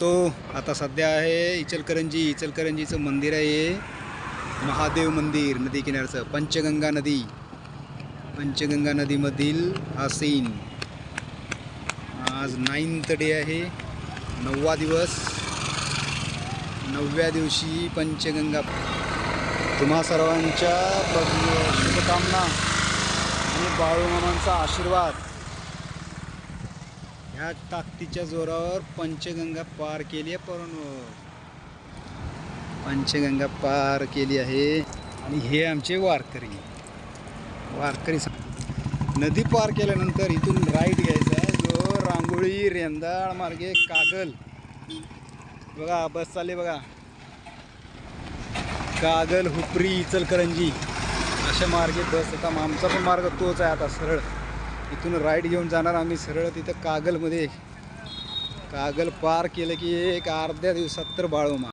तो आता सध्या आहे इचलकरंजी. इचलकरंजीचं मंदिर आहे. महादेव मंदिर नदी किनारचं. पंचगंगा नदी. पंचगंगा नदीमधील हा सीन आज नाईन्थ डे आहे. नववा दिवस. नवव्या दिवशी पंचगंगा. तुम्हा सर्वांच्या शुभकामना आणि बाळूमामांचा आशीर्वाद. ह्या ताकदीच्या जोरावर पंचगंगा पार केली आहे पण पंचगंगा पार केली आहे. आणि हे आमचे वारकरी. वारकरी नदी पार केल्यानंतर इथून राईट घ्यायचा आहे. जो रांगोळी रेंदाळ मार्गे कागल. बघा बस चालली बघा. कागल हुपरी इचलकरंजी. अशा मार्गे बस. आता आमचा पण मार्ग तोच आहे आता सरळ. इथून राईट घेऊन जाणार आम्ही सरळ तिथं कागलमध्ये. कागल पार केलं की एक अर्ध्या दिवसात तर बाळूमा